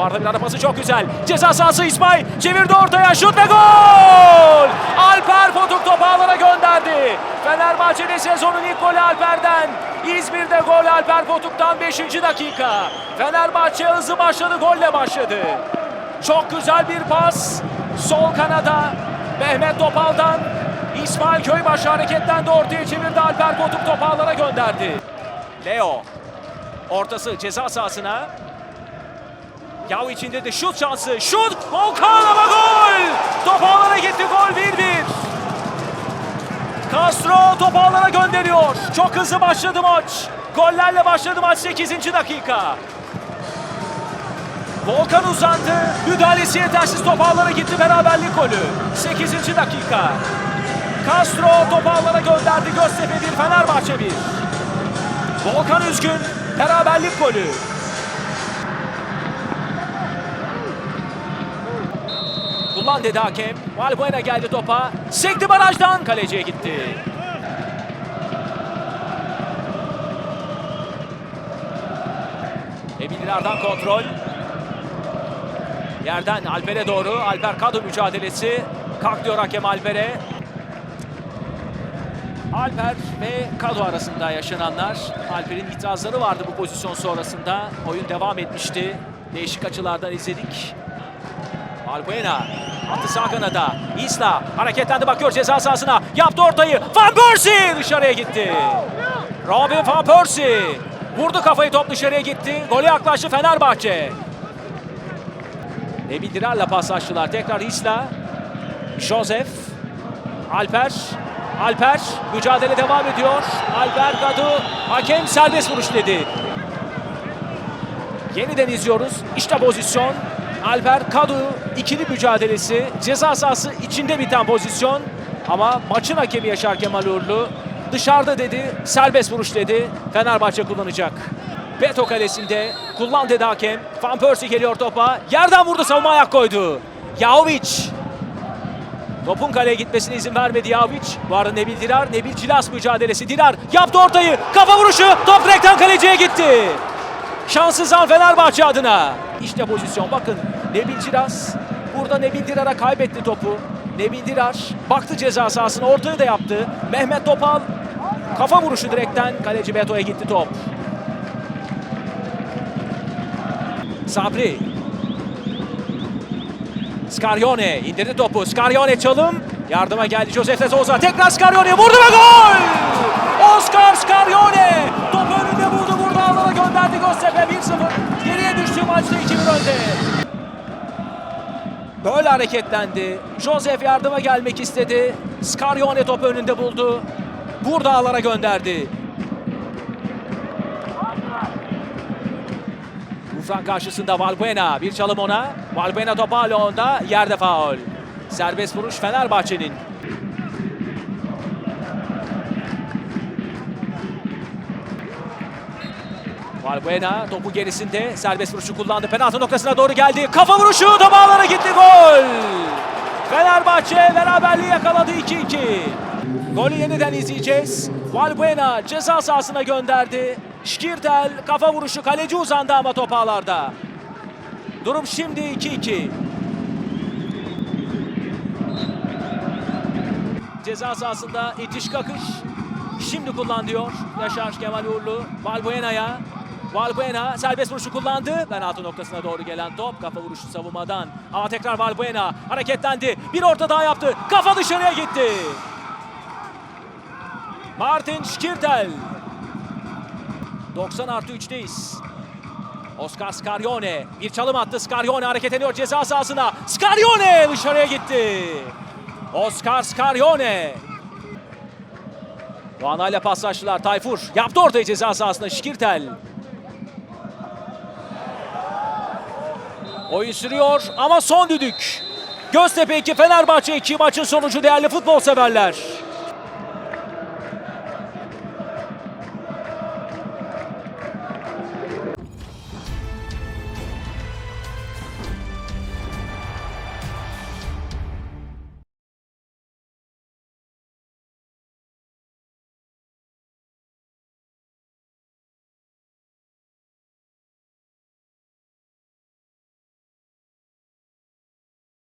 Bu arada bir ara pası çok güzel. Ceza sahası İsmail çevirdi ortaya şut ve gol! Alper Potuk topu ağlara gönderdi. Fenerbahçe'de sezonun ilk golü Alper'den. İzmir'de gol Alper Potuk'tan 5. dakika. Fenerbahçe hızlı başladı, golle başladı. Çok güzel bir pas. Sol kanada Mehmet Topal'dan İsmail Köybaşı hareketten de ortaya çevirdi. Alper Potuk topu gönderdi. Leo ortası ceza sahasına. Yav içinde de şut şansı. Şut! Volkan ama gol! Top ağlara gitti. Gol 1-1. Castro top ağlara gönderiyor. Çok hızlı başladı maç. Gollerle başladı maç 8. dakika. Volkan uzandı. Müdahalesi yetersiz top ağlara gitti. Beraberlik golü. 8. dakika. Castro top ağlara gönderdi. Göztepe 1, Fenerbahçe 1. Volkan üzgün. Beraberlik golü. Kullan dedi hakem. Valbuena geldi topa. Sekti barajdan. Kaleciye gitti. Eminlerden kontrol. Yerden Alper'e doğru. Alper Kadu mücadelesi. Kalk diyor hakem Alper'e. Alper ve Kadu arasında yaşananlar. Alper'in itirazları vardı bu pozisyon sonrasında. Oyun devam etmişti. Değişik açılardan izledik. Albuena attı sağ kanada. Isla hareketlendi bakıyor ceza sahasına. Yaptı ortayı. Van Persie dışarıya gitti. Robin Van Persie vurdu kafayı top dışarıya gitti. Gole yaklaştı Fenerbahçe. Emin Dirar'la paslaştılar. Tekrar Isla. Joseph. Alper. Alper mücadele devam ediyor. Alper Gadu hakem serbest vuruş dedi. Yeniden izliyoruz. İşte pozisyon. Alper Kadu ikili mücadelesi. Ceza sahası içinde biten pozisyon. Ama maçın hakemi Yaşar Kemal Uğurlu dışarıda dedi. Serbest vuruş dedi. Fenerbahçe kullanacak. Beto kalesinde kullan dedi hakem. Van Persie geliyor topa. Yerden vurdu savunma ayak koydu. Yahovic. Topun kaleye gitmesine izin vermedi Yahovic. Bu arada Nebil Dirar. Nebil Cilas mücadelesi. Dirar yaptı ortayı. Kafa vuruşu. Top direkten kaleciye gitti. Şanssız an Fenerbahçe adına. İşte pozisyon bakın. Nebil Ciraz burada Nebil Dirar'a kaybetti topu. Nebil Dirar baktı ceza sahasına ortayı da yaptı. Mehmet Topal kafa vuruşu direkten kaleci Beto'ya gitti top. Sabri. Scarione indirdi topu. Scarione çalım. Yardıma geldi Josef Souza. Tekrar Scarione vurdu ve gol! Oscar Scarione Geriye düştü maçta 2-1 önde. Böyle hareketlendi. Josef yardıma gelmek istedi. Scarione top önünde buldu. Burada ağlara gönderdi. Ufran karşısında Valbuena. Bir çalım ona. Valbuena topu onda. Yerde faul. Serbest vuruş Fenerbahçe'nin. Valbuena topu gerisinde serbest vuruşu kullandı. Penaltı noktasına doğru geldi. Kafa vuruşu top ağlara gitti gol. Fenerbahçe beraberliği yakaladı 2-2. Golü yeniden izleyeceğiz. Valbuena ceza sahasına gönderdi. Şkirtel kafa vuruşu kaleci uzandı ama top ağlarda. Durum şimdi 2-2. Ceza sahasında itiş kakış. Şimdi kullan diyor Yaşar Kemal Uğurlu. Valbuena'ya. Valbuena serbest vuruşu kullandı. Penaltı noktasına doğru gelen top. Kafa vuruşu savunmadan. Ama tekrar Valbuena hareketlendi. Bir orta daha yaptı. Kafa dışarıya gitti. Martin Şkirtel. 90 artı 3'teyiz. Oscar Scarione bir çalım attı. Scarione hareket ediyor ceza sahasına. Scarione dışarıya gitti. Oscar Scarione. Doğanay ile paslaştılar. Tayfur yaptı ortaya ceza sahasına Şikirtel. Oyun sürüyor ama son düdük. Göztepe 2 Fenerbahçe 2 maçın sonucu değerli futbol severler.